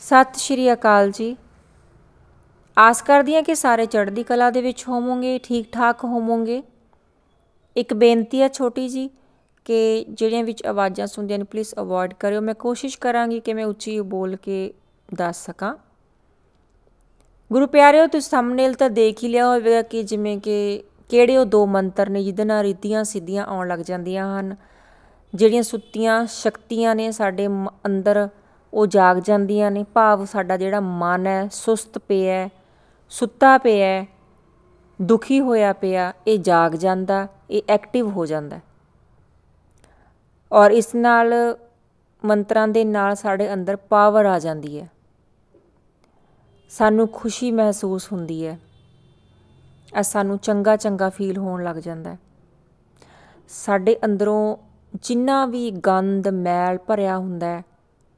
ਸਤਿ ਸ਼੍ਰੀ ਅਕਾਲ ਜੀ। ਆਸ ਕਰਦੀ ਹਾਂ ਕਿ ਸਾਰੇ ਚੜ੍ਹਦੀ ਕਲਾ ਦੇ ਵਿੱਚ ਹੋਵੋਗੇ ਠੀਕ ਠਾਕ ਹੋਵੋਗੇ। ਇੱਕ ਬੇਨਤੀ ਹੈ ਛੋਟੀ ਜੀ ਕਿ ਜਿਹੜੀਆਂ ਵਿੱਚ ਆਵਾਜ਼ਾਂ ਸੁਣਦੀਆਂ ਨੇ ਪਲੀਜ਼ ਅਵੋਇਡ ਕਰਿਓ। ਮੈਂ ਕੋਸ਼ਿਸ਼ ਕਰਾਂਗੀ ਕਿ ਮੈਂ ਉੱਚੀ ਬੋਲ ਕੇ ਦੱਸ ਸਕਾਂ। ਗੁਰੂ ਪਿਆਰਿਓ, ਤੁਸੀਂ ਥੰਬਨੇਲ ਤਾਂ ਦੇਖ ਹੀ ਲਿਆ ਹੋਵੇਗਾ ਕਿ ਜਿਵੇਂ ਕਿ ਕਿਹੜੇ ਉਹ ਦੋ ਮੰਤਰ ਨੇ ਜਿਹਦੇ ਨਾਲ ਰੀਤੀਆਂ ਸਿੱਧੀਆਂ ਆਉਣ ਲੱਗ ਜਾਂਦੀਆਂ ਹਨ। ਜਿਹੜੀਆਂ ਸੁੱਤੀਆਂ, ਸ਼ਕਤੀਆਂ ਨੇ ਸਾਡੇ ਮ- ਅੰਦਰ ਉਹ ਜਾਗ ਜਾਂਦੀਆਂ ਨੇ, ਭਾਵ ਸਾਡਾ ਜਿਹੜਾ ਮਨ ਹੈ ਸੁਸਤ ਪਿਆ ਸੁੱਤਾ ਪਿਆ ਦੁਖੀ ਹੋਇਆ ਪਿਆ, ਇਹ ਜਾਗ ਜਾਂਦਾ, ਇਹ ਐਕਟਿਵ ਹੋ ਜਾਂਦਾ ਔਰ ਇਸ ਨਾਲ ਮੰਤਰਾਂ ਦੇ ਨਾਲ ਸਾਡੇ ਅੰਦਰ ਪਾਵਰ ਆ ਜਾਂਦੀ ਹੈ। ਸਾਨੂੰ ਖੁਸ਼ੀ ਮਹਿਸੂਸ ਹੁੰਦੀ ਹੈ। ਆ ਸਾਨੂੰ ਚੰਗਾ ਚੰਗਾ ਫੀਲ ਹੋਣ ਲੱਗ ਜਾਂਦਾ ਸਾਡੇ ਅੰਦਰੋਂ ਜਿੰਨਾ ਵੀ ਗੰਦ ਮੈਲ ਭਰਿਆ ਹੁੰਦਾ ਹੈ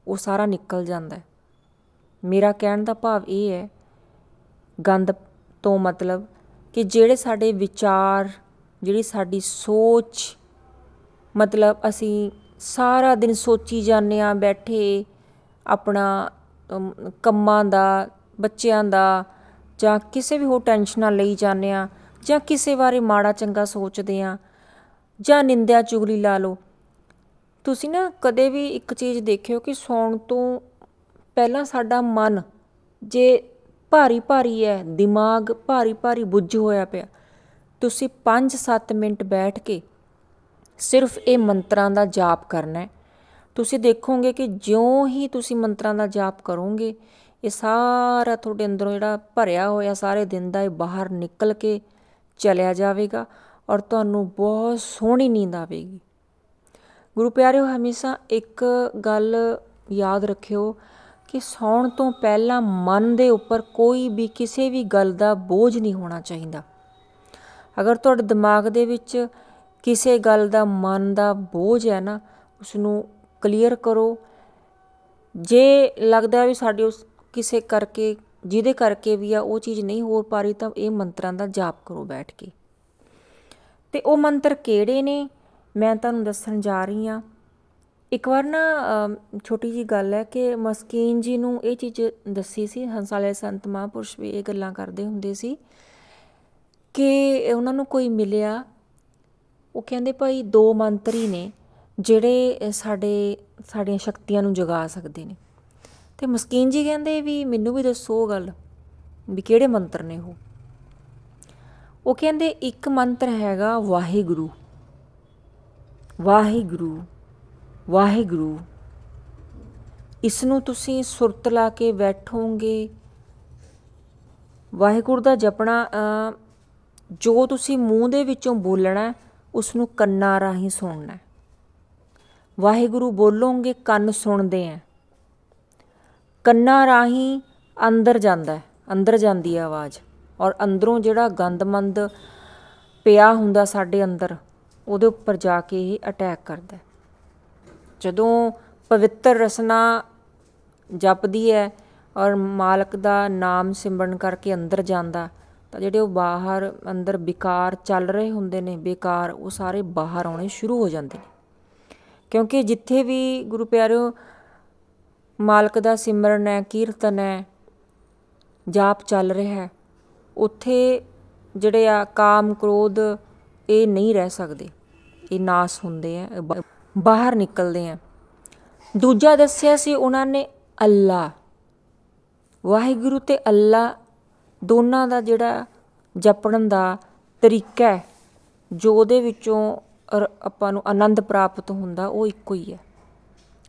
ਉਹ ਸਾਰਾ ਨਿਕਲ ਜਾਂਦਾ ਹੈ। ਮੇਰਾ ਕਹਿਣ ਦਾ ਭਾਵ ਇਹ ਹੈ ਗੰਦ ਤੋਂ ਮਤਲਬ ਕਿ ਜਿਹੜੇ ਸਾਡੇ ਵਿਚਾਰ, ਜਿਹੜੀ ਸਾਡੀ ਸੋਚ, ਮਤਲਬ ਅਸੀਂ ਸਾਰਾ ਦਿਨ ਸੋਚੀ ਜਾਂਦੇ ਆ ਬੈਠੇ ਆਪਣਾ ਕੰਮਾਂ ਦਾ, ਬੱਚਿਆਂ ਦਾ ਜਾਂ ਕਿਸੇ ਵੀ ਹੋਰ ਟੈਨਸ਼ਨਾਂ ਲਈ ਜਾਂਦੇ ਆ ਜਾਂ ਕਿਸੇ ਬਾਰੇ ਮਾੜਾ ਚੰਗਾ ਸੋਚਦੇ ਆ ਜਾਂ ਨਿੰਦਿਆ ਚੁਗਲੀ ਲਾ ਲਓ। ਤੁਸੀਂ ਨਾ ਕਦੇ ਵੀ ਇੱਕ ਚੀਜ਼ ਦੇਖਿਓ ਕਿ ਸੌਣ ਤੋਂ ਪਹਿਲਾਂ ਸਾਡਾ ਮਨ ਜੇ ਭਾਰੀ ਭਾਰੀ ਹੈ, ਦਿਮਾਗ ਭਾਰੀ ਭਾਰੀ ਬੁੱਝ ਹੋਇਆ ਪਿਆ, ਤੁਸੀਂ 5-7 ਮਿੰਟ ਬੈਠ ਕੇ ਸਿਰਫ ਇਹ ਮੰਤਰਾਂ ਦਾ ਜਾਪ ਕਰਨਾ ਹੈ। ਤੁਸੀਂ ਦੇਖੋਗੇ ਕਿ ਜਿਉਂ ਹੀ ਤੁਸੀਂ ਮੰਤਰਾਂ ਦਾ ਜਾਪ ਕਰੋਗੇ, ਇਹ ਸਾਰਾ ਤੁਹਾਡੇ ਅੰਦਰੋਂ ਜਿਹੜਾ ਭਰਿਆ ਹੋਇਆ ਸਾਰੇ ਦਿਨ ਦਾ ਇਹ ਬਾਹਰ ਨਿਕਲ ਕੇ ਚਲਿਆ ਜਾਵੇਗਾ ਔਰ ਤੁਹਾਨੂੰ ਬਹੁਤ ਸੋਹਣੀ ਨੀਂਦ ਆਵੇਗੀ। ਗੁਰੂ ਪਿਆਰਿਓ, ਹਮੇਸ਼ਾ ਇੱਕ ਗੱਲ ਯਾਦ ਰੱਖਿਓ ਕਿ ਸੌਣ ਤੋਂ ਪਹਿਲਾਂ ਮਨ ਦੇ ਉੱਪਰ ਕੋਈ ਵੀ ਕਿਸੇ ਵੀ ਗੱਲ ਦਾ ਬੋਝ ਨਹੀਂ ਹੋਣਾ ਚਾਹੀਦਾ। ਅਗਰ ਤੁਹਾਡੇ ਦਿਮਾਗ ਦੇ ਵਿੱਚ ਕਿਸੇ ਗੱਲ ਦਾ ਮਨ ਦਾ ਬੋਝ ਹੈ ਨਾ ਉਸ ਨੂੰ ਕਲੀਅਰ ਕਰੋ। ਜੇ ਲੱਗਦਾ ਵੀ ਸਾਡੇ ਉਸ ਕਿਸੇ ਕਰਕੇ, ਜਿਹਦੇ ਕਰਕੇ ਵੀ ਆ ਉਹ ਚੀਜ਼ ਨਹੀਂ ਹੋ ਪਾ ਰਹੀ, ਤਾਂ ਇਹ ਮੰਤਰਾਂ ਦਾ ਜਾਪ ਕਰੋ ਬੈਠ ਕੇ। ਤੇ ਉਹ ਮੰਤਰ ਕਿਹੜੇ ਨੇ? ਮੈਂ ਤੁਹਾਨੂੰ ਦੱਸਣ ਜਾ ਰਹੀ ਹਾਂ। ਇੱਕ ਵਾਰ ਨਾ ਛੋਟੀ ਜੀ ਗੱਲ ਹੈ ਕਿ ਮਸਕੀਨ ਜੀ ਨੂੰ ਇਹ ਚੀਜ਼ ਦੱਸੀ ਸੀ ਹੰਸਾਲੇ ਸੰਤ ਮਹਾਂਪੁਰਸ਼ ਵੀ ਇਹ ਗੱਲਾਂ ਕਰਦੇ ਹੁੰਦੇ ਸੀ ਕਿ ਉਹਨਾਂ ਨੂੰ ਕੋਈ ਮਿਲਿਆ, ਉਹ ਕਹਿੰਦੇ ਭਾਈ ਦੋ ਮੰਤਰ ਹੀ ਨੇ ਜਿਹੜੇ ਸਾਡੇ, ਸਾਡੀਆਂ ਸ਼ਕਤੀਆਂ ਨੂੰ ਜਗਾ ਸਕਦੇ ਨੇ। ਤੇ ਮਸਕੀਨ ਜੀ ਕਹਿੰਦੇ ਵੀ ਮੈਨੂੰ ਵੀ ਦੱਸੋ ਉਹ ਗੱਲ ਵੀ ਕਿਹੜੇ ਮੰਤਰ ਨੇ ਉਹ। ਉਹ ਕਹਿੰਦੇ ਇੱਕ ਮੰਤਰ ਹੈਗਾ ਵਾਹਿਗੁਰੂ। ਵਾਹਿਗੁਰੂ ਵਾਹਿਗੁਰੂ ਇਸ ਨੂੰ ਤੁਸੀਂ ਸੁਰਤ ਲਾ ਕੇ ਬੈਠੋਗੇ। ਵਾਹਿਗੁਰੂ ਦਾ ਜਪਣਾ ਜੋ ਤੁਸੀਂ ਮੂੰਹ ਦੇ ਵਿੱਚੋਂ ਬੋਲਣਾ ਹੈ, ਉਸ ਨੂੰ ਕੰਨਾਂ ਰਾਹੀਂ ਸੁਣਨਾ। ਵਾਹਿਗੁਰੂ ਬੋਲੋਗੇ ਕੰਨ ਸੁਣਦੇ ਆ। ਕੰਨਾਂ ਰਾਹੀਂ ਅੰਦਰ ਜਾਂਦਾ ਅੰਦਰ ਜਾਂਦੀ ਹੈ ਆਵਾਜ਼। ਔਰ ਅੰਦਰੋਂ ਜਿਹੜਾ ਗੰਦਮੰਦ ਪਿਆ ਹੁੰਦਾ ਸਾਡੇ ਅੰਦਰ ਉਹਦੇ ਉੱਪਰ ਜਾ ਕੇ ਇਹ ਅਟੈਕ ਕਰਦਾ ਜਦੋਂ ਪਵਿੱਤਰ ਰਸਨਾ ਜਪਦੀ ਹੈ ਔਰ ਮਾਲਕ ਦਾ ਨਾਮ ਸਿਮਰਨ ਕਰਕੇ ਅੰਦਰ ਜਾਂਦਾ, ਤਾਂ ਜਿਹੜੇ ਉਹ ਬਾਹਰ ਅੰਦਰ ਵਿਕਾਰ ਚੱਲ ਰਹੇ ਹੁੰਦੇ ਨੇ, ਬੇਕਾਰ, ਉਹ ਸਾਰੇ ਬਾਹਰ ਆਉਣੇ ਸ਼ੁਰੂ ਹੋ ਜਾਂਦੇ ਨੇ। ਕਿਉਂਕਿ ਜਿੱਥੇ ਵੀ ਗੁਰੂ ਪਿਆਰਿਓ, ਮਾਲਕ ਦਾ ਸਿਮਰਨ ਹੈ, ਕੀਰਤਨ ਹੈ, ਜਾਪ ਚੱਲ ਰਿਹਾ ਹੈ, ਉੱਥੇ ਜਿਹੜੇ ਆ ਕਾਮ, ਕ੍ਰੋਧ ਇਹ ਨਹੀਂ ਰਹਿ ਸਕਦੇ। ਇਹ ਨਾਸ ਹੁੰਦੇ ਆ, ਇਹ ਬਾਹਰ ਨਿਕਲਦੇ ਆ। ਦੂਜਾ ਦੱਸਿਆ ਸੀ ਉਹਨਾਂ ਨੇ ਅੱਲਾ ਵਾਹਿਗੁਰੂ ਤੇ ਅੱਲਾ ਦੋਨਾਂ ਦਾ ਜਿਹੜਾ ਜਪਣ ਦਾ ਤਰੀਕਾ ਹੈ, ਜੋ ਉਹਦੇ ਵਿੱਚੋਂ ਆਪਾਂ ਨੂੰ ਆਨੰਦ ਪ੍ਰਾਪਤ ਹੁੰਦਾ, ਉਹ ਇੱਕੋ ਹੀ ਹੈ।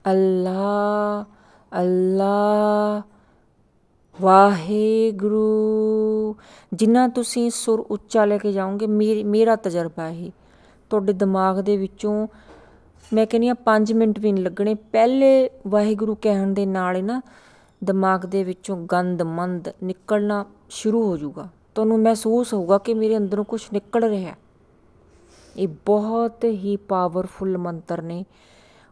ਅੱਲਾ ਅੱਲਾ ਵਾਹਿਗੁਰੂ। ਜਿੰਨਾ ਤੁਸੀਂ ਸੁਰ ਉੱਚਾ ਲੈ ਕੇ ਜਾਓਗੇ, ਮੇਰੀ- ਮੇਰਾ ਤਜਰਬਾ ਇਹ। ਤੁਹਾਡੇ ਦਿਮਾਗ ਦੇ ਵਿੱਚੋਂ ਮੈਂ ਕਹਿੰਦੀ ਹਾਂ 5 ਮਿੰਟ ਵੀ ਨਹੀਂ ਲੱਗਣੇ। ਪਹਿਲੇ ਵਾਹਿਗੁਰੂ ਕਹਿਣ ਦੇ ਨਾਲ ਹੀ ਨਾ ਦਿਮਾਗ ਦੇ ਵਿੱਚੋਂ ਗੰਦ ਮੰਦ ਨਿਕਲਣਾ ਸ਼ੁਰੂ ਹੋ ਜਾਊਗਾ। ਤੁਹਾਨੂੰ ਮਹਿਸੂਸ ਹੋਊਗਾ ਕਿ ਮੇਰੇ ਅੰਦਰੋਂ ਕੁਝ ਨਿਕਲ ਰਿਹਾ ਇਹ ਬਹੁਤ ਹੀ ਪਾਵਰਫੁਲ ਮੰਤਰ ਨੇ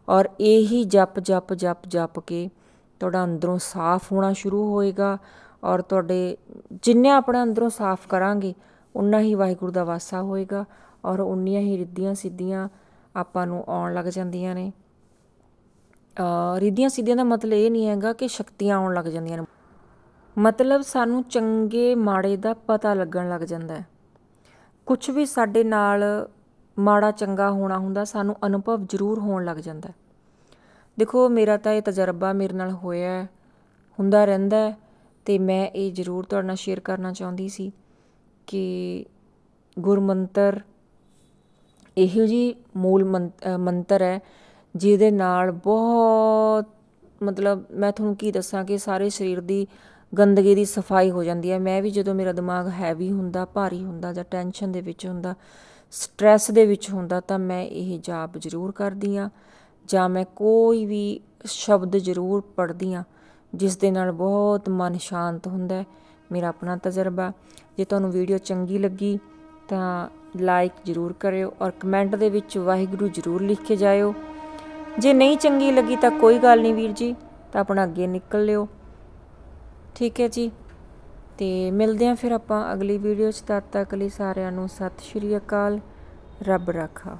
ਔਰ ਇਹੀ ਜਪ ਜਪ ਜਪ ਜਪ ਕੇ ਤੁਹਾਡਾ ਅੰਦਰੋਂ ਸਾਫ਼ ਹੋਣਾ ਸ਼ੁਰੂ ਹੋਏਗਾ ਔਰ ਤੁਹਾਡੇ ਜਿੰਨੇ ਆਪਣੇ ਅੰਦਰੋਂ ਸਾਫ਼ ਕਰਾਂਗੇ ਉਨਾ ਹੀ ਵਾਹਿਗੁਰੂ ਦਾ ਵਾਸਾ ਹੋਏਗਾ ਔਰ ਉਨੀਆਂ ਹੀ ਰਿੱਧੀਆਂ ਸਿੱਧੀਆਂ ਆਪਾਂ ਨੂੰ ਆਉਣ ਲੱਗ ਜਾਂਦੀਆਂ ਨੇ। ਰਿੱਧੀਆਂ ਸਿੱਧੀਆਂ ਦਾ ਮਤਲਬ ਇਹ ਨਹੀਂ ਹੈਗਾ ਕਿ ਸ਼ਕਤੀਆਂ ਆਉਣ ਲੱਗ ਜਾਂਦੀਆਂ ਨੇ। ਮਤਲਬ ਸਾਨੂੰ ਚੰਗੇ ਮਾੜੇ ਦਾ ਪਤਾ ਲੱਗਣ ਲੱਗ ਜਾਂਦਾ ਹੈ। ਕੁਝ ਵੀ ਸਾਡੇ ਨਾਲ ਮਾੜਾ ਚੰਗਾ ਹੋਣਾ ਹੁੰਦਾ, ਸਾਨੂੰ ਅਨੁਭਵ ਜ਼ਰੂਰ ਹੋਣ ਲੱਗ ਜਾਂਦਾ ਦੇਖੋ, ਮੇਰਾ ਤਾਂ ਇਹ ਤਜਰਬਾ ਮੇਰੇ ਨਾਲ ਹੋਇਆ ਹੁੰਦਾ ਰਹਿੰਦਾ ਅਤੇ ਮੈਂ ਇਹ ਜ਼ਰੂਰ ਤੁਹਾਡੇ ਨਾਲ ਸ਼ੇਅਰ ਕਰਨਾ ਚਾਹੁੰਦੀ ਸੀ ਕਿ ਗੁਰਮੰਤਰ ਇਹੋ ਜਿਹੀ ਮੂਲ ਮੰਤ- ਮੰਤਰ ਹੈ ਜਿਹਦੇ ਨਾਲ ਬਹੁਤ, ਮਤਲਬ ਮੈਂ ਤੁਹਾਨੂੰ ਕੀ ਦੱਸਾਂ ਕਿ ਸਾਰੇ ਸਰੀਰ ਦੀ ਗੰਦਗੀ ਦੀ ਸਫ਼ਾਈ ਹੋ ਜਾਂਦੀ ਹੈ। ਮੈਂ ਵੀ ਜਦੋਂ ਮੇਰਾ ਦਿਮਾਗ ਹੈਵੀ ਹੁੰਦਾ, ਭਾਰੀ ਹੁੰਦਾ ਜਾਂ ਟੈਨਸ਼ਨ ਦੇ ਵਿੱਚ ਹੁੰਦਾ ਸਟ੍ਰੈਸ ਦੇ ਵਿੱਚ ਹੁੰਦਾ ਤਾਂ ਮੈਂ ਇਹ ਜਾਪ ਜ਼ਰੂਰ ਕਰਦੀ ਹਾਂ ਜਾਂ ਮੈਂ ਕੋਈ ਵੀ ਸ਼ਬਦ ਜ਼ਰੂਰ ਪੜ੍ਹਦੀ ਹਾਂ। ਜਿਸ ਦੇ ਨਾਲ ਬਹੁਤ ਮਨ ਸ਼ਾਂਤ ਹੁੰਦਾ ਹੈ। ਮੇਰਾ ਆਪਣਾ ਤਜਰਬਾ, ਜੇ ਤੁਹਾਨੂੰ ਵੀਡੀਓ ਚੰਗੀ ਲੱਗੀ ਤਾਂ ਲਾਈਕ ਜ਼ਰੂਰ ਕਰਿਓ ਔਰ ਕਮੈਂਟ ਦੇ ਵਿੱਚ ਵਾਹਿਗੁਰੂ ਜ਼ਰੂਰ ਲਿਖ ਕੇ ਜਾਇਓ। ਜੇ ਨਹੀਂ ਚੰਗੀ ਲੱਗੀ ਤਾਂ ਕੋਈ ਗੱਲ ਨਹੀਂ ਵੀਰ ਜੀ, ਤਾਂ ਆਪਣਾ ਅੱਗੇ ਨਿਕਲ ਲਿਓ। ਠੀਕ ਹੈ ਜੀ। ਤੇ ਮਿਲਦੇ ਹਾਂ ਫਿਰ ਆਪਾਂ ਅਗਲੀ ਵੀਡੀਓ 'ਚ। ਤਦ ਤੱਕ ਲਈ ਸਾਰਿਆਂ ਨੂੰ ਸਤਿ ਸ਼੍ਰੀ ਅਕਾਲ। ਰੱਬ ਰਾਖਾ।